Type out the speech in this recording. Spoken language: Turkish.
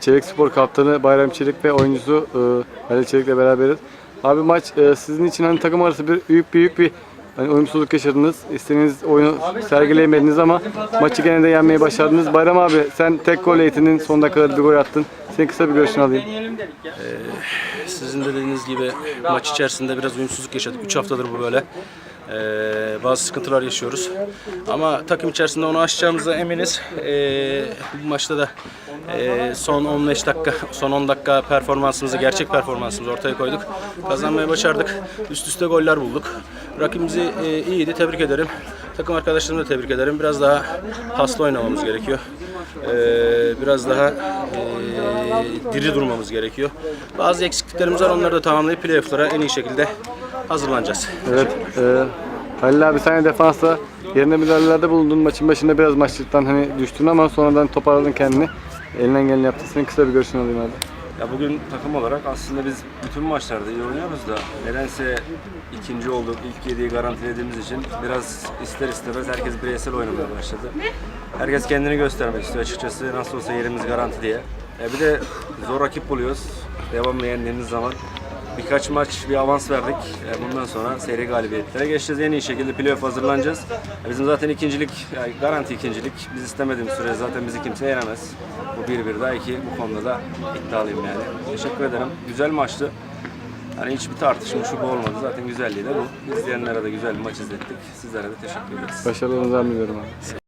Çelik Spor Kaptanı Bayram Çelik ve oyuncusu e, Çelik'le beraberiz. Abi maç e, sizin için hani takım arası bir büyük büyük bir hani uyumsuzluk yaşadınız. İstediğiniz oyunu sergileyemediniz ama maçı gene de yenmeyi başardınız. Bayram abi sen tek gol eğitinin son dakikada bir gol attın. Senin kısa bir görüşünü alayım. Sizin de dediğiniz gibi maç içerisinde biraz uyumsuzluk yaşadık. 3 haftadır bu böyle. Ee, bazı sıkıntılar yaşıyoruz. Ama takım içerisinde onu aşacağımıza eminiz. Ee, bu maçta da e, son 15 dakika, son 10 dakika performansımızı, gerçek performansımızı ortaya koyduk. Kazanmayı başardık. Üst üste goller bulduk. Rakibimizi e, iyiydi, tebrik ederim. Takım arkadaşlarımı da tebrik ederim. Biraz daha paslı oynamamız gerekiyor. Ee, biraz daha e, diri durmamız gerekiyor. Bazı eksikliklerimiz var. Onları da tamamlayıp playoff'lara en iyi şekilde hazırlanacağız. Evet. E, Halil abi sen de defansta yerine müdahalelerde bulundun. Maçın başında biraz maçlıktan hani düştün ama sonradan toparladın kendini. Elinden geleni yaptın. Senin kısa bir görüşünü alayım abi. Ya bugün takım olarak aslında biz bütün maçlarda iyi oynuyoruz da nedense ikinci olduk, ilk yediği garantilediğimiz için biraz ister istemez herkes bireysel oynamaya başladı. Herkes kendini göstermek istiyor açıkçası nasıl olsa yerimiz garanti diye. E bir de zor rakip buluyoruz devamlı yendiğimiz zaman. Birkaç maç bir avans verdik. E bundan sonra seri galibiyetlere geçeceğiz. En iyi şekilde playoff hazırlanacağız. E bizim zaten ikincilik, yani garanti ikincilik. Biz istemediğimiz süre zaten bizi kimse yenemez. Bu 1-1 daha iki bu konuda da iddialıyım yani. Teşekkür ederim. Güzel maçtı. Hani hiçbir tartışma şu bu olmadı. Zaten güzelliği de bu. İzleyenlere de güzel bir maç izlettik. Sizlere de teşekkür ederiz. Başarılarınızı diliyorum abi.